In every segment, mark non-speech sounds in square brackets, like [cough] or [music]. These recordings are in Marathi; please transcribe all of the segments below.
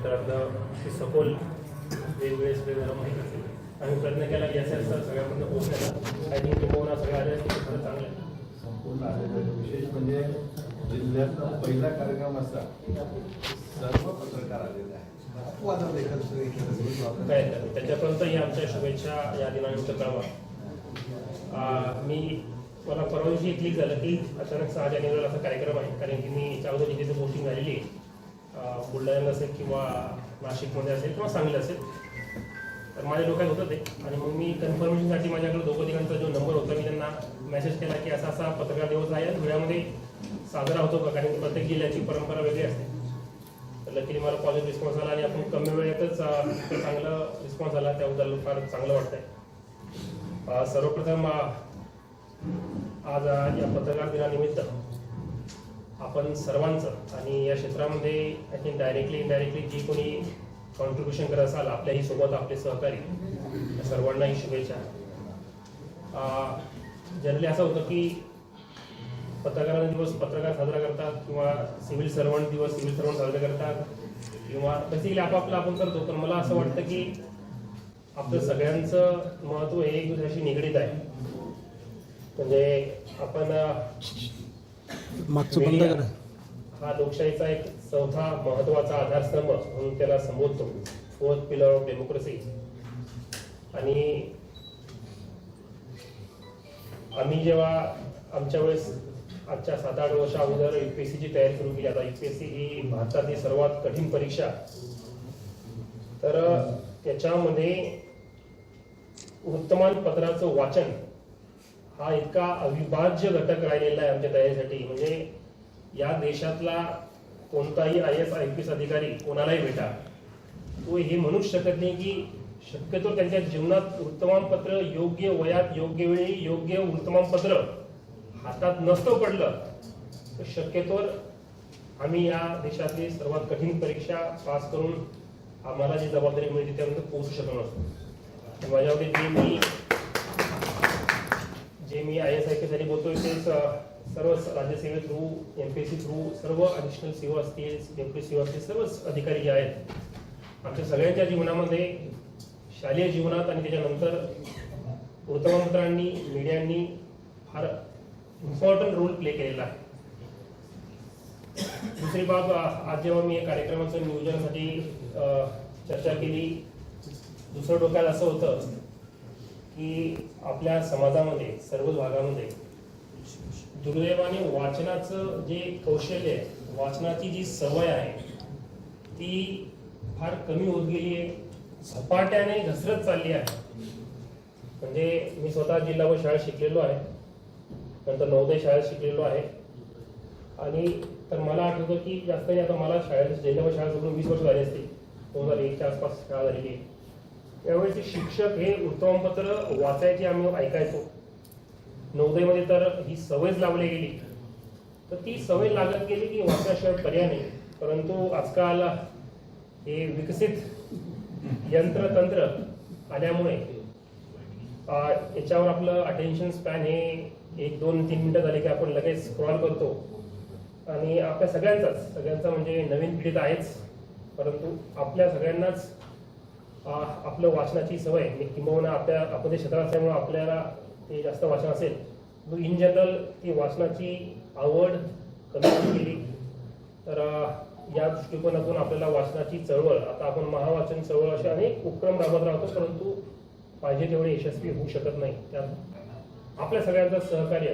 क्षेत्रातलं ते सखोल वेगवेगळे सगळे माहीत असेल. आम्ही प्रयत्न केला की याच्या सगळ्यापर्यंत पोहोचण्याचा आय थिंक किंवा सगळे आले असतील खरं चांगलं आहे. संपूर्ण आलेलं. विशेष म्हणजे जिल्ह्यातला पहिला कार्यक्रम असा सर्व पत्रकार आलेले आहेत. नाही. त्याच्यापर्यंतही आमच्या शुभेच्छा या दिनानिमित्त कळवा मी मला परवा दिवशी क्लिक झालं की अचानक सहा जानेवारीला असा कार्यक्रम आहे कारण की मी याच्या अगोदर जिथे पोस्टिंग झालेली आहे. बुलढाण्यात असेल किंवा नाशिकमध्ये असेल किंवा सांगली असेल तर माझ्या डोक्यात होतं ते. आणि मग मी कन्फर्मेशनसाठी माझ्याकडे द्रौपदीकांचा जो नंबर होता मी त्यांना मेसेज केला की असा असा पत्रकार दिवस आहे धुळ्यामध्ये साजरा होतो का कारण की प्रत्येक जिल्ह्याची परंपरा वेगळी असते. तर लकीली मला पॉझिटिव्ह रिस्पॉन्स आला आणि आपण कमी वेळेतच चांगला चांगलं रिस्पॉन्स आला. त्याबद्दल फार चांगलं वाटतंय. सर्वप्रथम आज या पत्रकार दिनानिमित्त आपण सर्वांचं आणि या क्षेत्रामध्ये आय थिंक डायरेक्टली इनडायरेक्टली जी कोणी कॉन्ट्रीब्युशन करत असाल आपल्याही सोबत आपले सहकारी सर्वांनाही शुभेच्छा. जनरली असं होतं की पत्रकार दिवस पत्रकार साजरा करतात किंवा सिव्हिल सर्वंट दिवस सिव्हिल सर्वंट साजरे करतात किंवा बेसिकली आपापलं आपण करतो. पण मला असं वाटतं की आपलं सगळ्यांचं महत्त्व हे एक दुसऱ्याशी निगडीत आहे. म्हणजे आपण मागचं बंद करा. हा लोकशाहीचा एक चौथा महत्त्वाचा आधारस्तंभ म्हणून त्याला संबोधतो. Fourth pillar of democracy. आणि आम्ही जेव्हा आमच्या वेळेस आजच्या सात आठ वर्ष अगोदर युपीएससीची तयारी सुरू केली आता युपीएससी ही भारतातली सर्वात कठीण परीक्षा. तर त्याच्यामध्ये वृत्तमानपत्राचं वाचन हा इतका अविभाज्य घटक राहिलेला आहे आमच्या तयारीसाठी म्हणजे या देशातला कोणताही I S I P S अधिकारी कोणालाही भेटा. तो हे म्हणूच शकत नाही की शक्यतो त्यांच्या जीवनात वृत्तमानपत्र योग्य वयात योग्य वेळी योग्य वृत्तमानपत्र हातात नसतं पडलं तर शक्यतो आम्ही या देशातली सर्वात कठीण परीक्षा पास करून आम्हाला जी जबाबदारी मिळते त्यापर्यंत पोहोचू शकलो नसतो. माझ्यामध्ये जे मी जे मी आय एस आय पी साठी बोलतोय तेच सर्व राज्यसेवे through M P S C through सर्व ॲडिशनल सेवा असतील एम पी सेवा असतील सर्वच अधिकारी जे आहेत आमच्या सगळ्यांच्या जीवनामध्ये शालेय जीवनात आणि त्याच्यानंतर वृत्तपत्रांनी मीडियांनी फार इम्पॉर्टंट रोल प्ले केलेला आहे. दुसरी बाब आज जेव्हा मी या कार्यक्रमाचं नियोजनासाठी चर्चा केली दुसरं डोक्यात असं होतं की आपल्या समाजामध्ये सर्व भागामध्ये दुर्दैवाने वाचनाचं जे कौशल्य आहे वाचनाची जी सवय आहे ती फार कमी होत गेली आहे. झपाट्याने घसरत चालली आहे. म्हणजे मी स्वतः जिल्हा व शाळेत शिकलेलो आहे. नंतर नवोदय शाळेत शिकलेलो आहे. आणि तर मला आठवतं की जास्त नाही आता मला शाळेत जिल्हा व शाळा सोडून वीस वर्ष झाली असतील. दोन हजार एकच्या आसपास शाळा झालेली आहे. त्यावेळेचे शिक्षक हे वृत्तमानपत्र वाचायचे आम्ही ऐकायचो. नवोदयमध्ये तर ही सवयच लावली गेली. तर ती सवय लागत गेली की वाचण्याशिवाय पर्याय नाही. परंतु आजकाल हे विकसित यंत्रतंत्र आल्यामुळे याच्यावर आपलं अटेन्शन स्पॅन हे एक दोन तीन मिनिटं झाले की आपण लगेच स्क्रॉल करतो. आणि आपल्या सगळ्यांचाच सगळ्यांचा म्हणजे नवीन पिढीत आहेच. परंतु आपल्या सगळ्यांनाच आपलं वाचनाची सवय म्हणजे किंबहुना आपल्या आपण जे क्षेत्रात असल्यामुळे आपल्याला ते जास्त वाचन असेल इन जनरल ती वाचनाची आवड कमी केली तर या दृष्टिकोनातून आपल्याला वाचनाची चळवळ आता आपण महावाचन चळवळ असे अनेक उपक्रम राबवत राहतो परंतु पाहिजे तेवढे यशस्वी होऊ शकत नाही. त्यात आपल्या सगळ्यांचं सहकार्य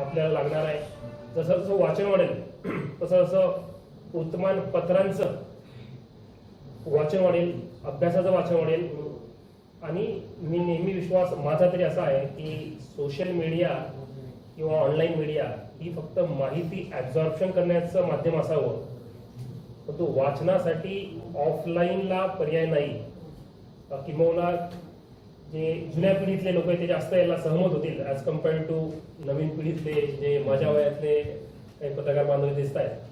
आपल्याला लागणार आहे. जसं जसं वाचन वाढेल [clears throat] तसं जसं वृत्तमानपत्रांचं वाचन वाढेल अभ्यासाचं वाचन वाढेल आणि मी नेहमी विश्वास माझा तरी असा आहे की सोशल मीडिया किंवा ऑनलाईन मीडिया ही फक्त माहिती ॲब्झॉर्प्शन करण्याचं माध्यम असावं. परंतु वाचनासाठी ऑफलाईनला पर्याय नाही. किंबहुना जे जुन्या पिढीतले लोक आहेत ते जास्त याला सहमत होतील ॲज कम्पेअर्ड टू नवीन पिढीतले जे माझ्या वयातले काही पत्रकार बांधव दिसत आहेत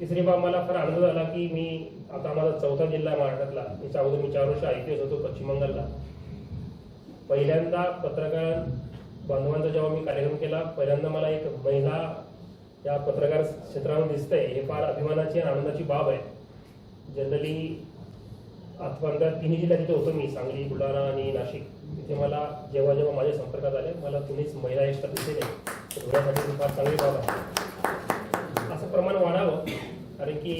तिसरी बाब मला फार आनंद झाला की मी आता माझा चौथा जिल्हा आहे महाराष्ट्रातला. याच्या अगोदर मी चार वर्ष आय पी एस होतो पश्चिम बंगालला. पहिल्यांदा पत्रकार बांधवांचा जेव्हा मी कार्यक्रम केला पहिल्यांदा मला एक महिला या पत्रकार क्षेत्रामध्ये दिसतंय हे फार अभिमानाची आणि आनंदाची बाब आहे. जनरली आतापर्यंत तिन्ही जिल्ह्यात तिथे होतो मी सांगली बुलढाणा आणि नाशिक. तिथे मला जेव्हा जेव्हा माझ्या संपर्कात आले मला कुणीच महिला एक्स्ट्रा दिसले नाही. फार चांगली बाब आहे. असं प्रमाण वाढावं. कारण की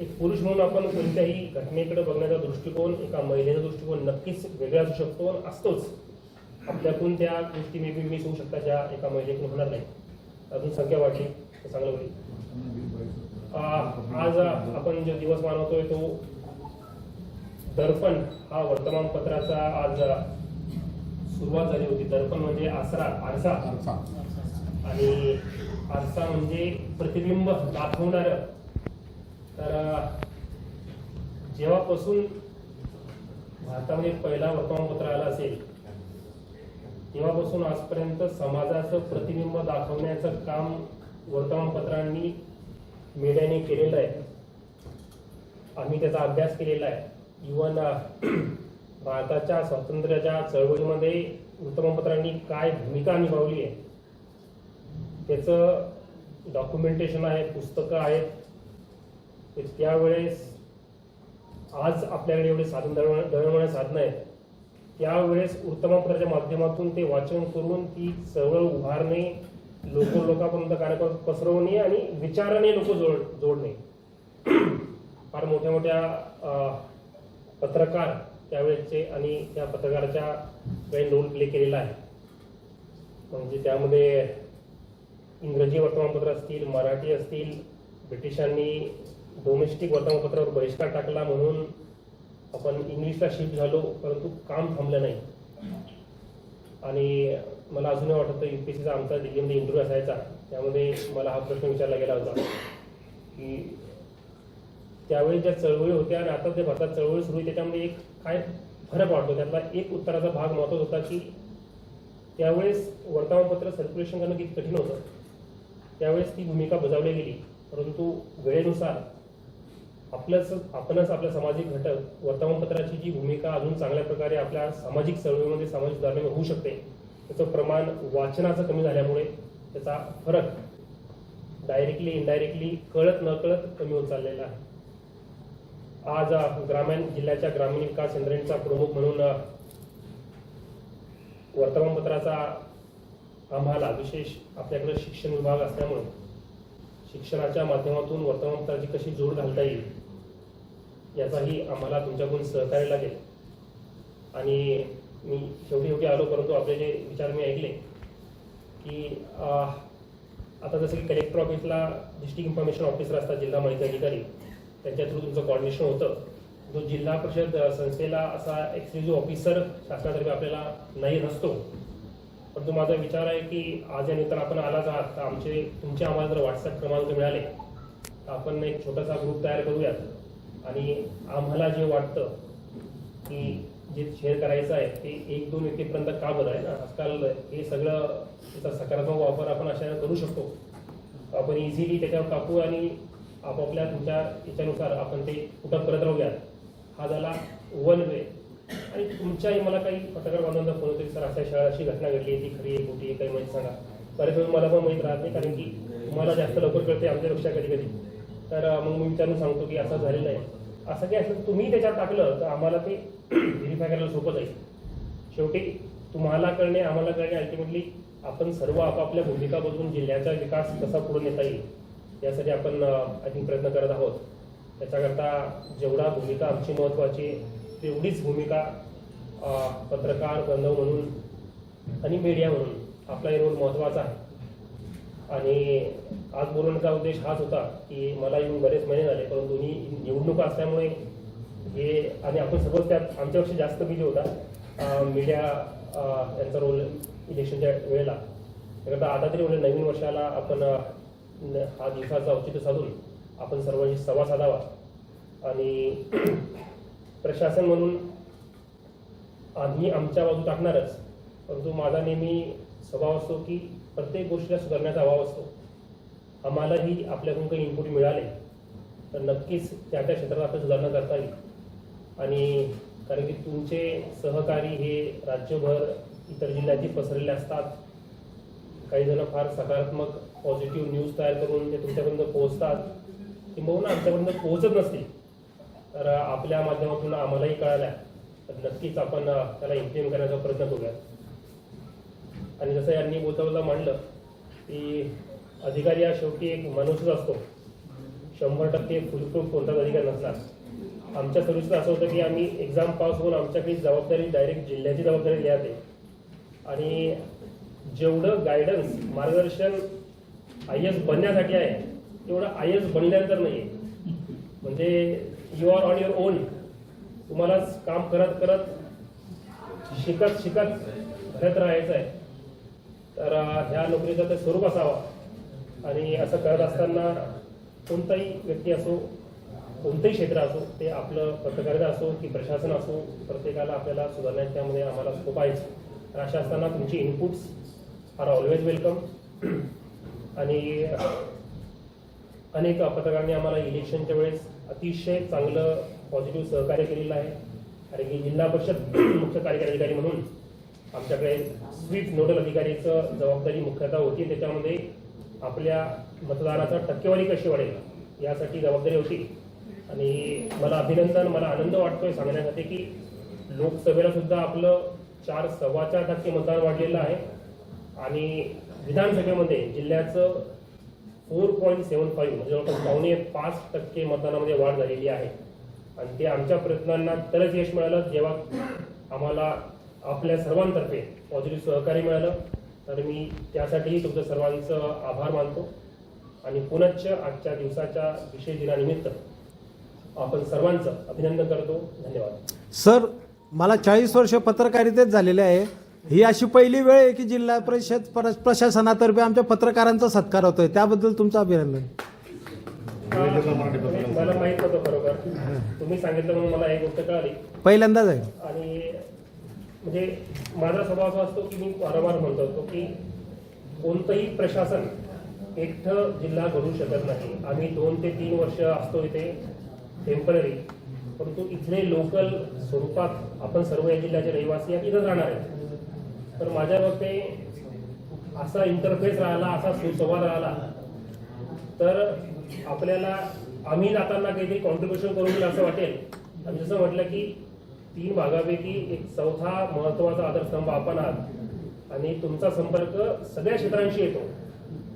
एक पुरुष म्हणून आपण कोणत्याही घटनेकडे बघण्याचा दृष्टिकोन एका महिलेचा दृष्टिकोन नक्कीच वेगळा असू शकतो आणि असतोच. आपल्याकडून त्या गोष्टी मे बी मिस होऊ शकतात ज्या एका महिलेकडून होणार नाही अजून संख्या वाढली तर चांगलं होईल. आ- आज आपण जो दिवस मानवतोय तो दर्पण हा वर्तमानपत्राचा आज सुरुवात झाली होती. दर्पण म्हणजे आसरा आरसा. आणि आरसा म्हणजे प्रतिबिंब दाखवणार तर जेव्हापासून भारतामध्ये पहिला वर्तमानपत्र आला असेल तेव्हापासून आजपर्यंत समाजाचं प्रतिबिंब दाखवण्याचं काम वर्तमानपत्रांनी मीडियाने केलेलं आहे. आम्ही त्याचा अभ्यास केलेला आहे. इवन भारताच्या स्वातंत्र्याच्या चळवळीमध्ये वृत्तपत्रांनी काय भूमिका निभावली आहे त्याचं डॉक्युमेंटेशन आहे पुस्तकं आहेत त्यावेळेस आज आपल्याकडे एवढे साधन दळवण दळणवळण साधनं आहेत. त्यावेळेस वृत्तपत्राच्या माध्यमातून ते वाचन करून ती चळवळ उभारणे लोक लोकांपर्यंत कार्यक्रम पसरवणे आणि विचाराने लोक जोड जोडणे. फार मोठ्या मोठ्या पत्रकार त्यावेळेसचे आणि त्या पत्रकाराच्या काही रोल प्ले केलेला आहे. म्हणजे त्यामध्ये इंग्रजी वर्तमानपत्र असतील मराठी असतील ब्रिटिशांनी डोमेस्टिक वर्तमानपत्रावर बहिष्कार टाकला म्हणून आपण इंग्लिशला शिफ्ट झालो परंतु काम थांबलं नाही. आणि मला अजूनही वाटतं यू पी सीचा आमचा दिल्लीमध्ये इंटरव्ह्यू असायचा. त्यामध्ये मला हा प्रश्न विचारला गेला होता. की त्यावेळी ज्या चळवळी होत्या आणि आता ज्या भारतात चळवळी सुरू आहे त्याच्यामध्ये एक काय फरक वाटतो? त्यातला एक उत्तराचा भाग महत्त्वाचा होता की त्यावेळेस वर्तमानपत्र सर्क्युलेशन करणं किती कठीण होतं. त्यावेळेस ती भूमिका बजावली गेली. परंतु वेळेनुसार आपलंच आपणच आपल्या सामाजिक घटक वर्तमानपत्राची जी भूमिका अजून चांगल्या प्रकारे आपल्या सामाजिक चळवळीमध्ये सामाजिक सुधारणेमध्ये होऊ शकते त्याचं प्रमाण वाचनाचं कमी झाल्यामुळे त्याचा फरक डायरेक्टली इनडायरेक्टली कळत न कळत कमी होत चाललेला आहे. आज ग्रामीण जिल्ह्याच्या ग्रामीण विकास यंत्रणेचा प्रमुख म्हणून वर्तमानपत्राचा आम्हाला विशेष आपल्याकडे शिक्षण विभाग असल्यामुळे शिक्षणाच्या माध्यमातून वर्तमानपत्राची कशी जोड घालता येईल याचाही आम्हाला तुमच्याकडून सहकार्य लागेल. आणि मी शेवटी शेवटी आलो परंतु आपले जे विचार मी ऐकले की आता जसं की कलेक्टर ऑफिसला डिस्ट्रिक्ट इन्फॉर्मेशन ऑफिसर असतात जिल्हा माहिती अधिकारी त्यांच्या थ्रू तुमचं कॉर्डिनेशन होतं. जो जिल्हा परिषद संस्थेला असा एक्सक्लुझिव्ह ऑफिसर शासनातर्फे आपल्याला नाही नसतो. परंतु माझा विचार आहे की आज या आपण आलाच आहात तर आमचे तुमचे आम्हाला जर व्हॉट्सअप क्रमांक मिळाले तर आपण एक छोटासा ग्रुप तयार करूयात. आणि आम्हाला जे वाटतं की जे शेअर करायचं आहे ते एक दोन व्यक्तीपर्यंत का बरं आहे ना? आजकाल हे सगळं त्याचा सकारात्मक वापर आपण अशा करू शकतो. आपण इझिली त्याच्यावर टाकू आणि आपापल्या तुमच्या याच्यानुसार आपण ते कुठं करत राहूयात. हा झाला वन वे आणि तुमच्याही मला काही पत्रकार बांधवांचा फोन होतो की सर अशा शाळा अशी घटना घडली आहे ती खरी आहे कुठे आहे काही माहिती सांगा. बरेच वेळ मला पण माहीत राहत नाही कारण की तुम्हाला जास्त लवकर कळते आमच्या लक्षात कधी कधी तर मग मी विचारून सांगतो की असं झालेलं आहे. असं काही असं तुम्ही त्याच्यात टाकलं तर आम्हाला ते व्हेरीफाय करायला सोपं जाईल. शेवटी तुम्हाला कळणे आम्हाला कळणे अल्टिमेटली आपण सर्व आपापल्या भूमिका बदलून जिल्ह्याचा विकास कसा पुढे नेता येईल यासाठी आपण आय थिंक प्रयत्न करत आहोत. त्याच्याकरता जेवढा भूमिका आमची महत्त्वाची तेवढीच भूमिका पत्रकार बंधव म्हणून आणि मीडिया म्हणून आपला रोल महत्त्वाचा आहे. आणि आज बोलवण्याचा उद्देश हाच होता की मला येऊन बरेच महिने झाले परंतु ही निवडणुका असल्यामुळे हे आणि आपण सर्व त्यात आमच्यापेक्षा जास्त बिझी होता. मीडिया यांचा रोल इलेक्शनच्या वेळेला. त्याकरता आता तरी म्हणजे नवीन वर्षाला आपण हा दिवसाचा औचित्य साधून आपण सर्वांशी संवाद साधावा. आणि [clears throat] प्रशासन म्हणून आम्ही आमच्या बाजू टाकणारच. परंतु माझा नेहमी स्वभाव असतो की प्रत्येक गोष्टीला सुधारण्याचा अभाव असतो. आम्हालाही आपल्याकडून काही इनपुट मिळाले तर नक्कीच त्या त्या क्षेत्रात आपण सुधारणा करता येईल. आणि कारण की तुमचे सहकारी हे राज्यभर इतर जिल्ह्यातही पसरलेले असतात. काही जण फार सकारात्मक पॉझिटिव्ह न्यूज तयार करून ते तुमच्यापर्यंत पोहोचतात. किंबहुना आमच्यापर्यंत पोहोचत नसतील. तर आपल्या माध्यमातून आम्हालाही कळाल्या तर नक्कीच आपण त्याला इम्प्लिमेंट करण्याचा प्रयत्न करूया आणि जसं यांनी बोलता मांडलं की अधिकारी हा शेवटी एक मनुष्यच असतो. शंभर टक्के फुलप्रूफ कोणताच अधिकारी नसला. आमच्या सर्व्हिसचं असं होतं की आम्ही एक्झाम पास होऊन आमच्याकडे जबाबदारी डायरेक्ट जिल्ह्याची जबाबदारी लिहाते. आणि जेवढं गायडन्स मार्गदर्शन आय एस बनण्यासाठी आहे तेवढं आय एस बनल्यानंतर नाही आहे म्हणजे you are on your own तुम्हालाच काम करत करत शिकत शिकत करत राहायचं आहे. तर ह्या नोकरीचं ते स्वरूप असावं. आणि असं करत असताना कोणताही व्यक्ती असो कोणतंही क्षेत्र असो ते आपलं पत्रकारिता असो की प्रशासन असो प्रत्येकाला आपल्याला सुधारण्याच्यामध्ये आम्हाला स्कोप आहेच. तर अशा असताना तुमची इनपुट्स आर ऑलवेज वेलकम आणि अनेक पत्रकारांनी आम्हाला इलेक्शनच्या वेळेस अतिशय चांगलं पॉझिटिव्ह सहकार्य केलेलं आहे. कारण की जिल्हा परिषद मुख्य कार्यकारी अधिकारी म्हणून आमच्याकडे स्वीप नोडल अधिकारीचं जबाबदारी मुख्यतः होती. त्याच्यामध्ये आपल्या मतदाराचा टक्केवारी कशी वाढेल यासाठी जबाबदारी होती. आणि मला अभिनंदन मला आनंद वाटतोय सांगण्यासाठी की लोकसभेला सुद्धा आपलं चार सव्वा चार टक्के मतदान वाढलेलं आहे. आणि विधानसभेमध्ये जिल्ह्याचं फोर पॉईंट सेवन फाईव्ह म्हणजे जवळपास पावणे पाच टक्के मतदानामध्ये वाढ झालेली आहे. आणि ते आमच्या प्रयत्नांना तरच यश मिळालं. जेव्हा आम्हाला आपल्या सर्वांतर्फे पॉझिटिव्ह सहकार्य मिळालं. तर मी त्यासाठी तुमचं सर्वांचं आभार मानतो. आणि पुनश्च आजच्या दिवसाच्या विशेष दिनानिमित्त आपण सर्वांचं अभिनंदन करतो. धन्यवाद. सर मला चाळीस वर्ष पत्रकारितेत झालेले आहे. ही अशी पहिली वेळ आहे की जिल्हा परिषद पर- प्रशासनातर्फे आमच्या पत्रकारांचा सत्कार होतोय. त्याबद्दल तुमचं अभिनंदन. मला माहीत नव्हतं खरोखर. तुम्ही सांगितलं म्हणून मला एक गोष्ट कळाली. पहिल्यांदाच आहे. आणि म्हणजे माझा स्वभाव असा असतो की मी वारंवार म्हणतो असतो की कोणतंही प्रशासन एकटं जिल्हा घडू शकत नाही. आम्ही दोन ते तीन वर्ष असतो इथे टेंपररी परंतु इथले लोकल स्वरूपात आपण सर्व या जिल्ह्याचे रहिवासी आहेत इथं राहणार आहेत तर माझ्या मते असा इंटरफेस राहिला असा सुसंवाद राहिला तर आपल्याला आम्ही जाताना काहीतरी कॉन्ट्रीब्युशन करून असं वाटेल. आणि जसं म्हटलं की तीन भागापैकी एक चौथा महत्त्वाचा आधारस्तंभ आपण आहात. आणि तुमचा संपर्क सगळ्या क्षेत्रांशी येतो.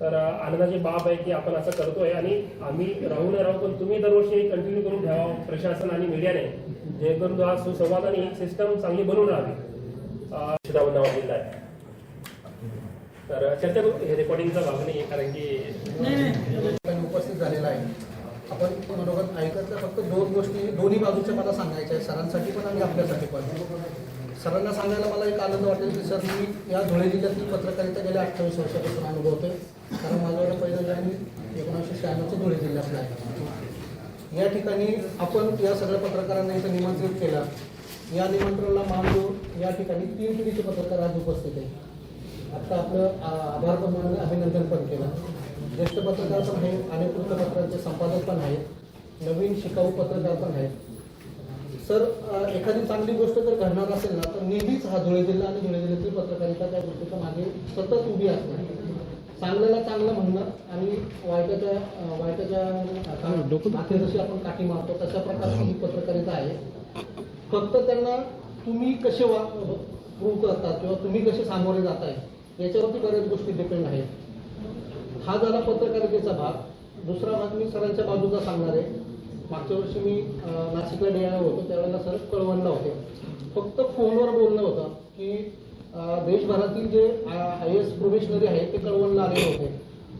तर आनंदाची बाब आहे की आपण असं करतोय आणि आम्ही राहू न राहू पण तुम्ही दरवर्षी कंटिन्यू करून ठेवा हो, प्रशासन आणि मीडियाने जेणेकरून तो हा सुसंवाद आणि एक सिस्टम चांगली बनवून राहावी अं, आहे. तर चर्चा करू? हे रेकॉर्डिंगचा भाग नाही आहे कारण की ठिकाणी उपस्थित झालेला आहे आपण मनोगत ऐकतल्या फक्त दोन गोष्टी दोन्ही बाजूच्या मला सांगायच्या आहेत. सरांसाठी पण आणि आपल्यासाठी पण. सरांना सांगायला मला एक आनंद वाटेल की सर मी या धुळे जिल्ह्यातील पत्रकारिता गेल्या अठ्ठावीस वर्षापासून अनुभवतोय. कारण माझ्याकडे पहिलं ज्ञान एकोणीसशे शहाण्णवचं धुळे जिल्ह्यातलं आहे. या ठिकाणी आपण या सगळ्या पत्रकारांना इथं निमंत्रित केलं. या निमंत्रणाला मानतो देऊन या ठिकाणी तीन पिढीचे पत्रकार आज उपस्थित आहे आता आपलं आभार पण मानलं अभिनंदन पण केलं. ज्येष्ठ पत्रकार पण आहेत अनेक वृत्तपत्रांचे संपादक पण आहेत. नवीन शिकाऊ पत्रकार पण आहेत सर एखादी चांगली गोष्ट जर घडणार असेल ना तर नेहमीच हा धुळे जिल्हा आणि धुळे जिल्ह्यातील पत्रकारिता त्या गोष्टीच्या मागे सतत उभी असणार. चांगल्याला चांगलं म्हणणं आणि वाईटाच्या वाईटाच्या माथे जशी आपण काठी मारतो तशा प्रकारची ही पत्रकारिता आहे. फक्त त्यांना तुम्ही कसे वा प्रूव्ह करतात किंवा तुम्ही कसे सामोरे जाताय याच्यावरती बऱ्याच गोष्टी डिपेंड आहेत. हा झाला पत्रकारितेचा भाग. दुसरा भाग मी सरांच्या बाजूचा सांगणार आहे. मागच्या वर्षी मी नाशिकला डेळा होतो त्यावेळेला सर कळवणला होते. फक्त फोनवर बोलणं होतं की देशभरातील जे आय एस प्रोबेशनरी आहेत ते कळवणला आलेले होते.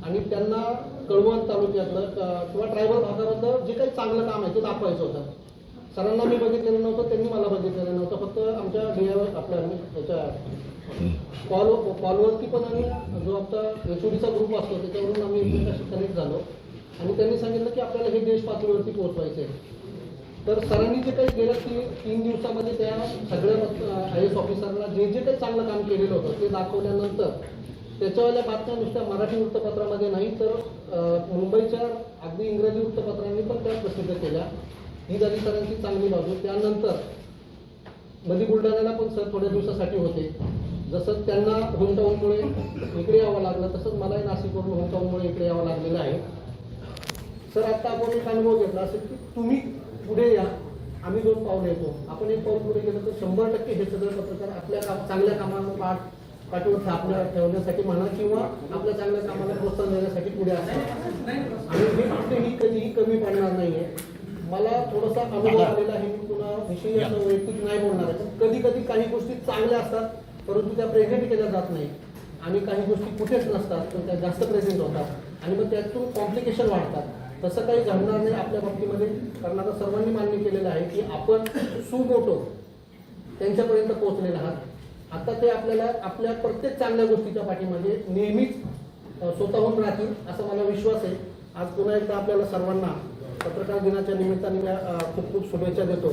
आणि त्यांना कळवण तालुक्यातलं किंवा ट्रायबल भागामधलं जे काही चांगलं काम आहे ते दाखवायचं होतं. सरांना मी बघितलेलं नव्हतं त्यांनी मला बघितलेलं नव्हतं फक्त आमच्या डी आपल्या त्याच्या कॉल कॉलवरती पण आम्ही जो आपला एचओडीचा ग्रुप असतो त्याच्यावरून आम्ही एकमेकांशी कनेक्ट झालो. आणि त्यांनी सांगितलं की आपल्याला हे देश पातळीवरती पोहोचवायचे आहे तर सरांनी जे काही गेल्या तीन तीन दिवसामध्ये त्या सगळ्या आय एस ऑफिसरला जे जे काही चांगलं काम केलेलं होतं ते दाखवल्यानंतर त्याच्यावाल्या बातम्या नुसत्या मराठी वृत्तपत्रामध्ये नाही तर मुंबईच्या अगदी इंग्रजी वृत्तपत्रांनी पण त्या प्रसिद्ध केल्या. ही झाली सरांची चांगली बाजू. त्यानंतरमध्ये बुलढाण्याला पण सर थोड्या दिवसासाठी होते. जसं त्यांना होमटाऊनमुळे इकडे यावं लागलं तसंच मलाही नाशिकवरून होमटाऊनमुळे इकडे यावं लागलेलं आहे. सर आता आपण एक अनुभव घेतला असेल की तुम्ही पुढे या आम्ही दोन पावलं येतो आपण एक पाऊल पुढे गेलो तर शंभर टक्के हे सगळे पत्रकार आपल्या काम चांगल्या कामांना पाठ पाठवून थापण्या ठेवण्यासाठी म्हणा किंवा आपल्या चांगल्या कामाला प्रोत्साहन देण्यासाठी पुढे असतात आणि हे कुठेही कधीही कमी पडणार नाहीये. मला थोडासा अनुभव आलेला आहे मी पुन्हा विषयी असं वैयक्तिक नाही बोलणार आहे. कधी कधी काही गोष्टी चांगल्या असतात परंतु त्या प्रेझेंट केल्या जात नाही आणि काही गोष्टी कुठेच नसतात पण त्या जास्त प्रेझेंट होतात. आणि मग त्यातून कॉम्प्लिकेशन वाढतात. तसं काही घडणार नाही. आपल्या बाबतीमध्ये कारण आता सर्वांनी मान्य केलेलं आहे की आपण सुमोटो त्यांच्यापर्यंत पोहोचलेले आहात. आता ते आपल्याला आपल्या प्रत्येक चांगल्या गोष्टीच्या पाठीमध्ये नेहमीच स्वतःहून राहतील असा मला विश्वास आहे. आज पुन्हा एकदा आपल्याला सर्वांना पत्रकार दिनाच्या निमित्ताने मी, खूप खूप शुभेच्छा देतो.